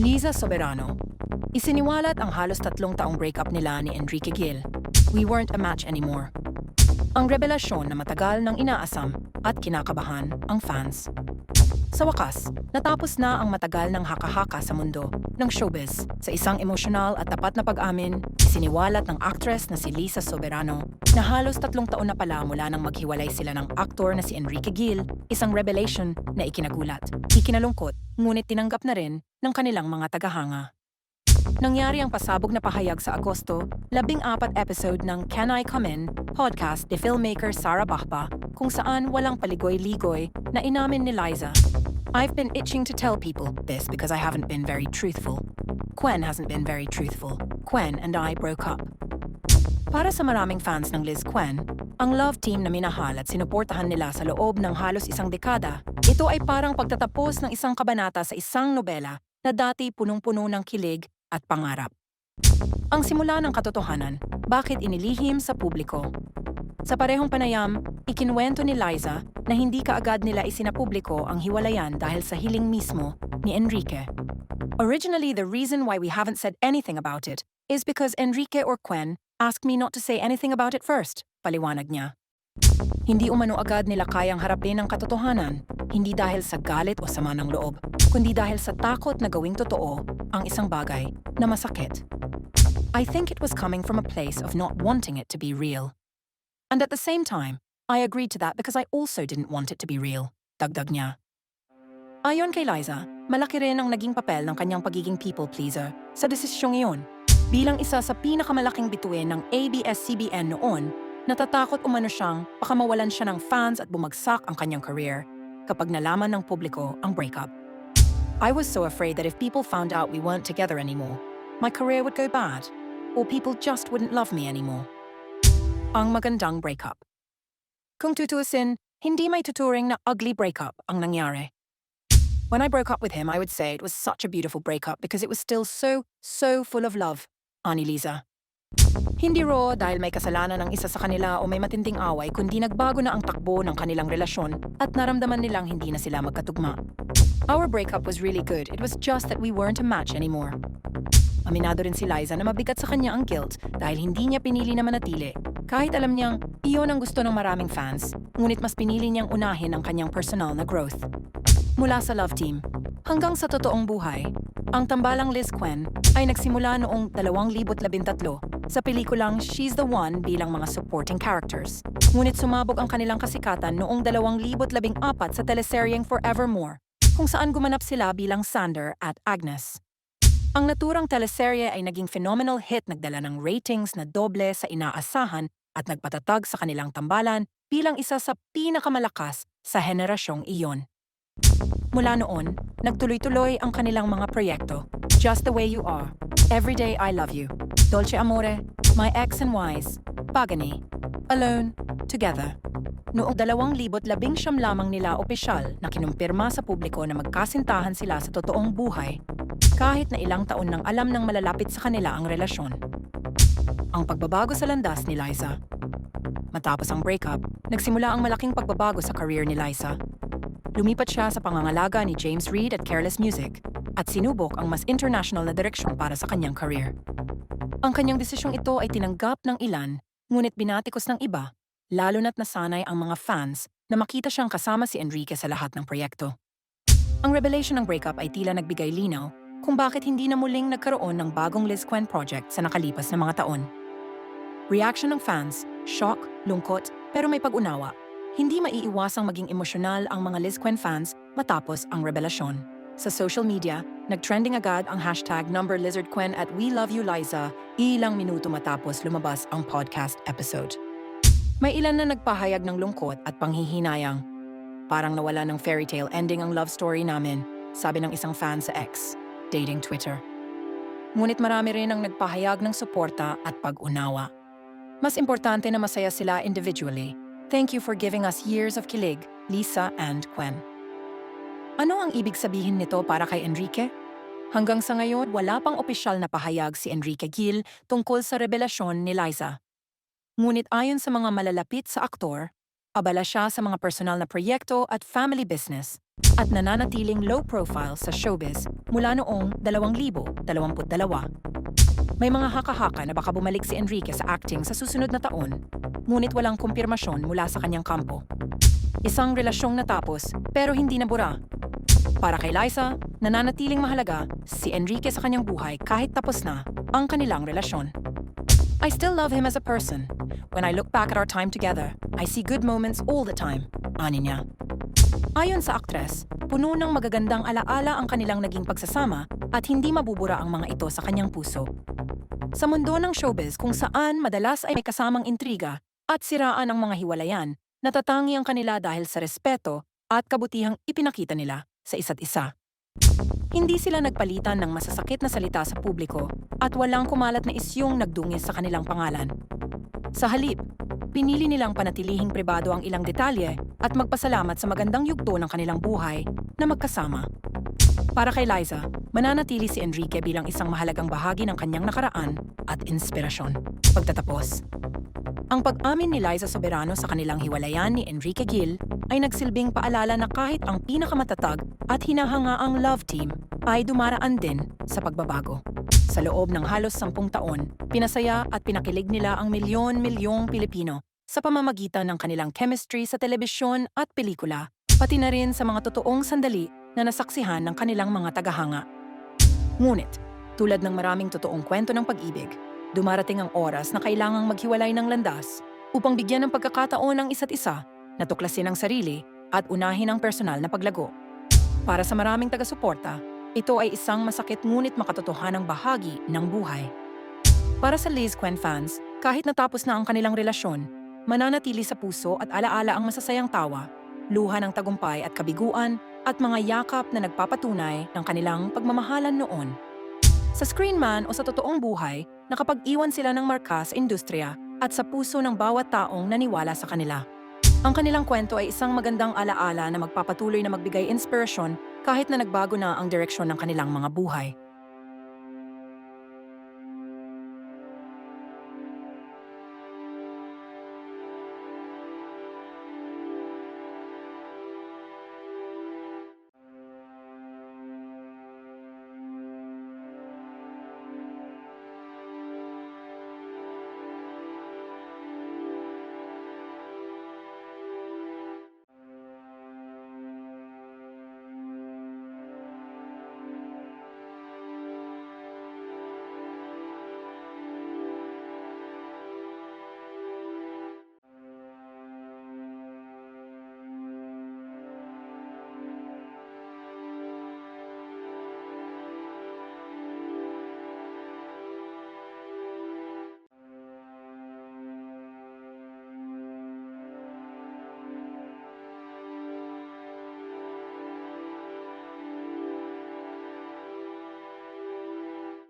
Liza Soberano. Isiniwalat ang halos tatlong taong breakup nila ni Enrique Gil. We weren't a match anymore. Ang revelasyon na matagal nang inaasam at kinakabahan ang fans. Sa wakas, natapos na ang matagal ng haka-haka sa mundo ng showbiz. Sa isang emosyonal at tapat na pag-amin, isiniwalat ng actress na si Lisa Soberano na halos tatlong taon na pala mula nang maghiwalay sila ng aktor na si Enrique Gil, isang revelation na ikinagulat, ikinalungkot, ngunit tinanggap na rin ng kanilang mga tagahanga. Nangyari ang pasabog na pahayag sa Agosto, labing apat episode ng Can I Come In podcast ni filmmaker Sarah Bachpa kung saan walang paligoy-ligoy na inamin ni Liza. I've been itching to tell people this because I haven't been very truthful. Gwen hasn't been very truthful. Gwen and I broke up. Para sa maraming fans ng Liz Gwen, ang love team na minahal at sinuportahan nila sa loob ng halos isang dekada, ito ay parang pagtatapos ng isang kabanata sa isang nobela na dati punong-puno ng kilig at pangarap. Ang simula ng katotohanan, bakit inilihim sa publiko. Sa parehong panayam, ikinwento ni Liza na hindi kaagad nila isinapubliko ang hiwalayan dahil sa hiling mismo ni Enrique. Originally, the reason why we haven't said anything about it is because Enrique or Quen asked me not to say anything about it first, paliwanag niya. Hindi umano agad nila kayang harapin ang katotohanan, hindi dahil sa galit o sama ng loob, kundi dahil sa takot na gawing totoo ang isang bagay na masakit. I think it was coming from a place of not wanting it to be real. And at the same time, I agreed to that because I also didn't want it to be real, dagdag niya. Ayon kay Liza, malaki rin ang naging papel ng kanyang pagiging people pleaser sa desisyong iyon. Bilang isa sa pinakamalaking bituin ng ABS-CBN noon, natatakot umano siyang baka mawalan siya ng fans at bumagsak ang kanyang career kapag nalaman ng publiko ang breakup. I was so afraid that if people found out we weren't together anymore, my career would go bad, or people just wouldn't love me anymore. Ang magandang breakup. Kung tutuusin, hindi may tuturing na ugly breakup ang nangyari. When I broke up with him, I would say it was such a beautiful breakup because it was still so, so full of love, ani Liza. Hindi raw dahil may kasalanan ng isa sa kanila o may matinding away kundi nagbago na ang takbo ng kanilang relasyon at naramdaman nilang hindi na sila magkatugma. Our breakup was really good, it was just that we weren't a match anymore. Aminado rin si Liza na mabigat sa kanya ang guilt dahil hindi niya pinili na manatili. Kahit alam niyang iyon ang gusto ng maraming fans, ngunit mas pinili niyang unahin ang kanyang personal na growth. Mula sa love team, hanggang sa totoong buhay, ang tambalang Liz Quen ay nagsimula noong 2013 sa pelikulang She's the One bilang mga supporting characters. Ngunit sumabog ang kanilang kasikatan noong 2014 sa teleseryeng Forevermore, kung saan gumanap sila bilang Sander at Agnes. Ang naturang teleserye ay naging phenomenal hit nagdala ng ratings na doble sa inaasahan at nagpatatag sa kanilang tambalan bilang isa sa pinakamalakas sa henerasyong iyon. Mula noon, nagtuloy-tuloy ang kanilang mga proyekto. Just the way you are, Everyday I Love You, Dolce Amore, My Ex and Wise, Pagani, Alone, Together. Noong 2019 lamang nila opisyal na kinumpirma sa publiko na magkasintahan sila sa totoong buhay kahit na ilang taon nang alam ng malalapit sa kanila ang relasyon. Ang pagbabago sa landas ni Liza. Matapos ang breakup, nagsimula ang malaking pagbabago sa career ni Liza. Lumipat siya sa pangangalaga ni James Reid at Careless Music at sinubok ang mas international na direksyon para sa kanyang career. Ang kanyang desisyong ito ay tinanggap ng ilan, ngunit binatikos ng iba, lalo na't nasanay ang mga fans na makita siyang kasama si Enrique sa lahat ng proyekto. Ang revelation ng breakup ay tila nagbigay linaw kung bakit hindi na muling nagkaroon ng bagong Liz Quen project sa nakalipas na mga taon. Reaction ng fans, shock, lungkot, pero may pag-unawa. Hindi maiiwasang maging emosyonal ang mga Liz Quen fans matapos ang revelasyon. Sa social media, nag-trending agad ang hashtag NumberLizardQuen at We Love You Liza ilang minuto matapos lumabas ang podcast episode. May ilan na nagpahayag ng lungkot at panghihinayang. Parang nawala ng fairy tale ending ang love story namin, sabi ng isang fan sa X dating Twitter. Ngunit marami rin ang nagpahayag ng suporta at pag-unawa. Mas importante na masaya sila individually. Thank you for giving us years of kilig, Lisa and Gwen. Ano ang ibig sabihin nito para kay Enrique? Hanggang sa ngayon, wala pang opisyal na pahayag si Enrique Gil tungkol sa revelasyon ni Liza. Ngunit ayon sa mga malalapit sa aktor, abala siya sa mga personal na proyekto at family business at nananatiling low profile sa showbiz mula noong 2022. May mga haka-haka na baka bumalik si Enrique sa acting sa susunod na taon, ngunit walang kumpirmasyon mula sa kanyang kampo. Isang relasyong natapos pero hindi nabura. Para kay Liza, nananatiling mahalaga si Enrique sa kanyang buhay kahit tapos na ang kanilang relasyon. I still love him as a person. When I look back at our time together, I see good moments all the time, ani niya. Ayon sa aktres, puno ng magagandang alaala ang kanilang naging pagsasama at hindi mabubura ang mga ito sa kanyang puso. Sa mundo ng showbiz kung saan madalas ay may kasamang intriga at siraan ang mga hiwalayan, natatangi ang kanila dahil sa respeto at kabutihang ipinakita nila sa isa't isa. Hindi sila nagpalitan ng masasakit na salita sa publiko at walang kumalat na isyong nagdungis sa kanilang pangalan. Sa halip, pinili nilang panatilihing pribado ang ilang detalye at magpasalamat sa magandang yugto ng kanilang buhay na magkasama. Para kay Liza, mananatili si Enrique bilang isang mahalagang bahagi ng kanyang nakaraan at inspirasyon. Pagtatapos, ang pag-amin ni Liza Soberano sa kanilang hiwalayan ni Enrique Gil ay nagsilbing paalala na kahit ang pinakamatatag at hinahangaang love team ay dumaraan din sa pagbabago. Sa loob ng halos sampung taon, pinasaya at pinakilig nila ang milyon-milyong Pilipino sa pamamagitan ng kanilang chemistry sa telebisyon at pelikula, pati na rin sa mga totoong sandali na nasaksihan ng kanilang mga tagahanga. Ngunit, tulad ng maraming totoong kwento ng pag-ibig, dumarating ang oras na kailangang maghiwalay ng landas upang bigyan ng pagkakataon ang isa't isa na tuklasin ang sarili at unahin ang personal na paglago. Para sa maraming taga-suporta, ito ay isang masakit ngunit makatotohanang bahagi ng buhay. Para sa Liz Quen fans, kahit natapos na ang kanilang relasyon, mananatili sa puso at alaala ang masasayang tawa, luha ng tagumpay at kabiguan, at mga yakap na nagpapatunay ng kanilang pagmamahalan noon. Sa screen man o sa totoong buhay, nakapag-iwan sila ng marka sa industriya at sa puso ng bawat taong naniwala sa kanila. Ang kanilang kwento ay isang magandang alaala na magpapatuloy na magbigay inspirasyon kahit na nagbago na ang direksyon ng kanilang mga buhay.